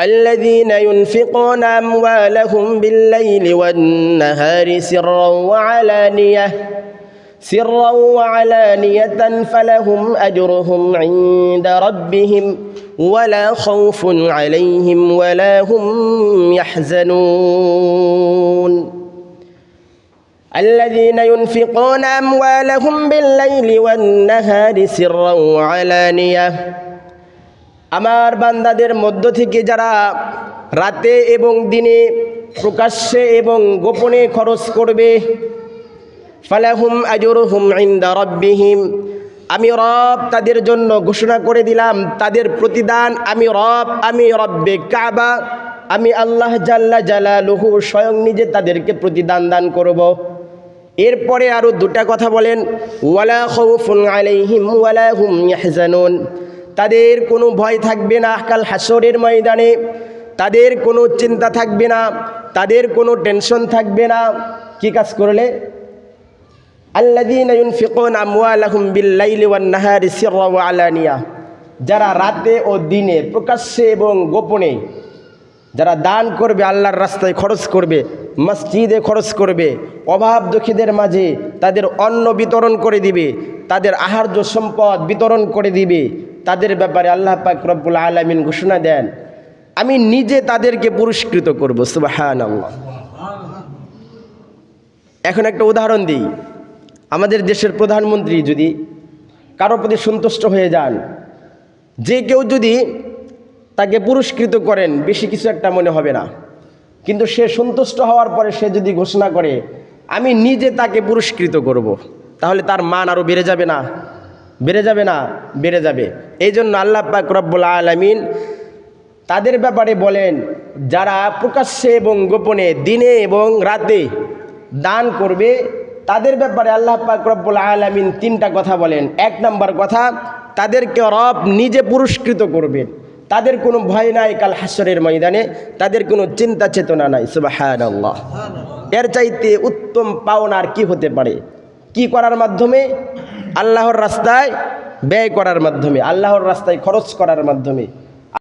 الذين ينفقون أموالهم بالليل والنهار سرا وعلانية سرا وعلانية فلهم أجرهم عند ربهم ولا خوف عليهم ولا هم يحزنون. الذين ينفقون أموالهم بالليل والنهار سرا وعلانية আমার বান্দাদের মধ্য থেকে যারা রাতে এবং দিনে প্রকাশ্যে এবং গোপনে খরচ করবে, ফালাহুম আজরুহুম ইনদা রব্বিহিম। আমি রব তাদের জন্য ঘোষণা করে দিলাম, তাদের প্রতিদান আমি রব, আমি রব্বে কাবা, আমি আল্লাহ জাল্লা জালালুহু স্বয়ং নিজে তাদেরকে প্রতিদান দান করব। এরপরে আরও দুটা কথা বলেন, ওয়ালা খৌফুন আলাইহিম ওয়ালা হুম ইয়াহজানুন। তাদের কোনো ভয় থাকবে না কাল হাসরের ময়দানে, তাদের কোনো চিন্তা থাকবে না, তাদের কোনো টেনশন থাকবে না। কি কাজ করলে? আলানিয়া। যারা রাতে ও দিনে প্রকাশ্যে এবং গোপনে যারা দান করবে, আল্লাহর রাস্তায় খরচ করবে মসজিদে খরচ করবে, অভাব দুঃখীদের মাঝে তাদের অন্ন বিতরণ করে দিবে, তাদের আহার্য সম্পদ বিতরণ করে দিবে। তাদের ব্যাপারে আল্লাহ পাক রব্বুল আলামিন ঘোষণা দেন, আমি নিজে তাদেরকে পুরস্কৃত করব, সুবহানাল্লাহ। এখন একটা উদাহরণ দিই, আমাদের দেশের প্রধানমন্ত্রী যদি কারও প্রতি সন্তুষ্ট হয়ে যান, যে কেউ যদি তাকে পুরস্কৃত করেন, বেশি কিছু একটা মনে হবে না। কিন্তু সে সন্তুষ্ট হওয়ার পরে সে যদি ঘোষণা করে, আমি নিজে তাকে পুরস্কৃত করব। তাহলে তার মান আরও বেড়ে যাবে না। বেড়ে যাবে না, বেড়ে যাবে। এই জন্য আল্লাহ পাক রব্বুল আলমিন তাদের ব্যাপারে বলেন, যারা প্রকাশ্যে এবং গোপনে দিনে এবং রাতে দান করবে, তাদের ব্যাপারে আল্লাহ পাক রব্বুল আলমিন তিনটা কথা বলেন। এক নম্বর কথা, তাদেরকে রব নিজে পুরস্কৃত করবেন। তাদের কোনো ভয় নাই কাল হাসরের ময়দানে, তাদের কোনো চিন্তা চেতনা নাই সুবাহান আল্লাহ এর চাইতে উত্তম পাওনার কি হতে পারে? কি করার মাধ্যমে? আল্লাহর রাস্তায় ব্যয় করার মাধ্যমে, আল্লাহর রাস্তায় খরচ করার মাধ্যমে।